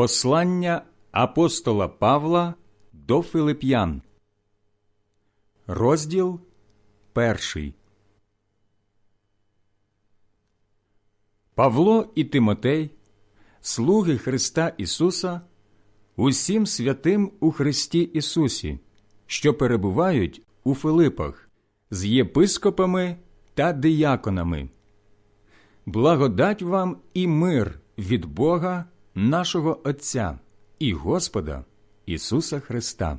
Послання апостола Павла до Филип'ян, розділ перший. Павло і Тимотей, слуги Христа Ісуса, усім святим у Христі Ісусі, що перебувають у Филипах, з єпископами та дияконами. Благодать вам і мир від Бога, нашого Отця і Господа Ісуса Христа.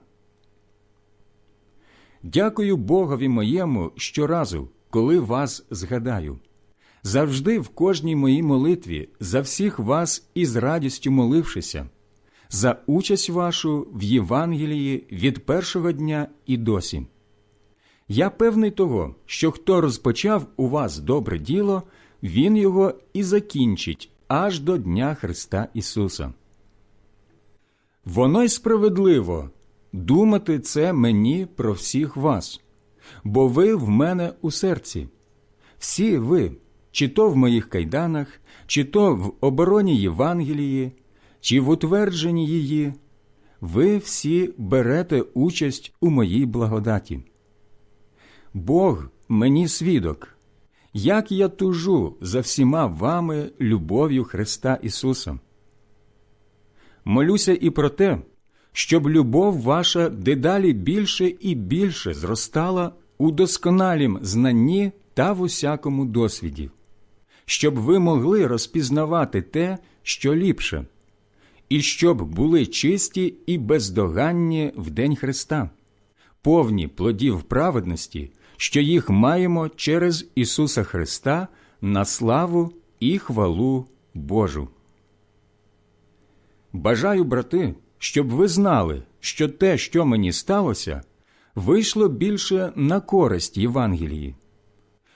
Дякую Богові моєму щоразу, коли вас згадаю. Завжди в кожній моїй молитві за всіх вас із радістю молившися, за участь вашу в Євангелії від першого дня і досі. Я певний того, що хто розпочав у вас добре діло, він його і закінчить аж до Дня Христа Ісуса. Воно й справедливо думати це мені про всіх вас, бо ви в мене у серці. Всі ви, чи то в моїх кайданах, чи то в обороні Євангелії, чи в утвердженні її, ви всі берете участь у моїй благодаті. Бог мені свідок, як я тужу за всіма вами любов'ю Христа Ісуса. Молюся і про те, щоб любов ваша дедалі більше і більше зростала у досконалім знанні та в усякому досвіді, щоб ви могли розпізнавати те, що ліпше, і щоб були чисті і бездоганні в день Христа, повні плодів праведності, що їх маємо через Ісуса Христа на славу і хвалу Божу. Бажаю, брати, щоб ви знали, що те, що мені сталося, вийшло більше на користь Євангелії.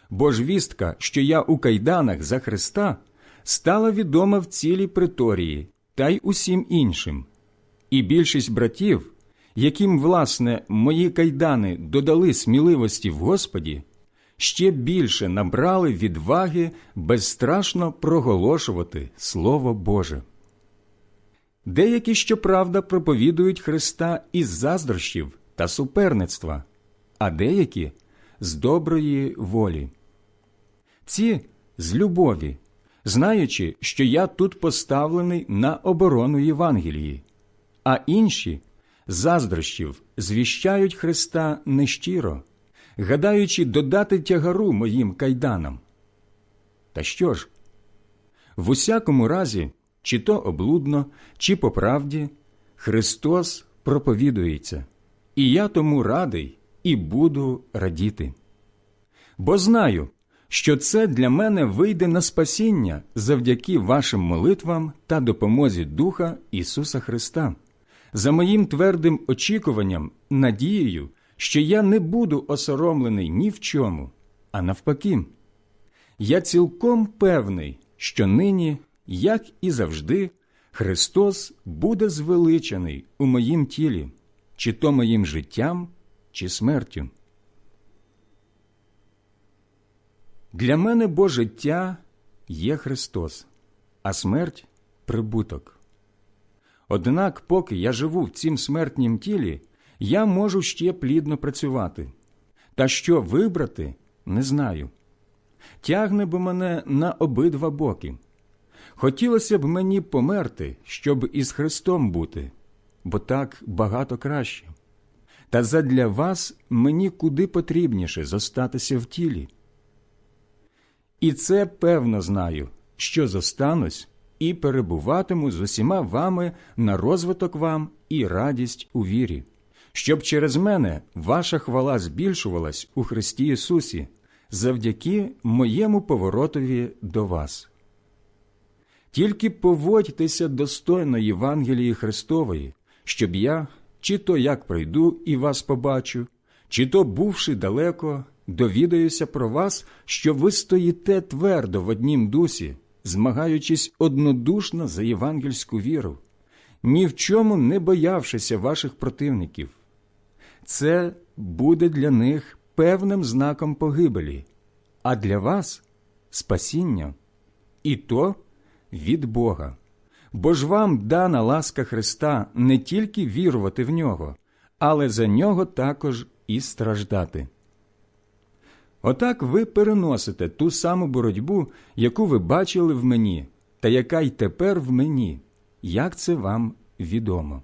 Бо ж вістка, що я у кайданах за Христа, стала відома в цілій приторії та й усім іншим, і більшість братів, яким, власне, мої кайдани додали сміливості в Господі, ще більше набрали відваги безстрашно проголошувати Слово Боже. Деякі, щоправда, проповідують Христа із заздрощів та суперництва, а деякі з доброї волі. Ці з любові, знаючи, що я тут поставлений на оборону Євангелії, а інші заздрощів звіщають Христа нещиро, гадаючи додати тягару моїм кайданам. Та що ж? В усякому разі, чи то облудно, чи по правді, Христос проповідується, і я тому радий і буду радіти. Бо знаю, що це для мене вийде на спасіння завдяки вашим молитвам та допомозі Духа Ісуса Христа, за моїм твердим очікуванням, надією, що я не буду осоромлений ні в чому, а навпаки. Я цілком певний, що нині, як і завжди, Христос буде звеличений у моїм тілі, чи то моїм життям, чи смертю. Для мене бо життя є Христос, а смерть прибуток. Однак, поки я живу в цім смертнім тілі, я можу ще плідно працювати. Та що вибрати, не знаю. Тягне бо мене на обидва боки. Хотілося б мені померти, щоб із Христом бути, бо так багато краще. Та задля вас мені куди потрібніше зостатися в тілі. І це певно знаю, що зостанусь і перебуватиму з усіма вами на розвиток вам і радість у вірі, щоб через мене ваша хвала збільшувалась у Христі Ісусі завдяки моєму поворотові до вас. Тільки поводьтеся достойно Євангелії Христової, щоб я, чи то як прийду і вас побачу, чи то, бувши далеко, довідаюся про вас, що ви стоїте твердо в однім дусі, змагаючись однодушно за євангельську віру, ні в чому не боявшися ваших противників. Це буде для них певним знаком погибелі, а для вас спасіння, і то від Бога. Бо ж вам дана ласка Христа не тільки вірувати в нього, але за нього також і страждати. Отак ви переносите ту саму боротьбу, яку ви бачили в мені, та яка й тепер в мені, як це вам відомо.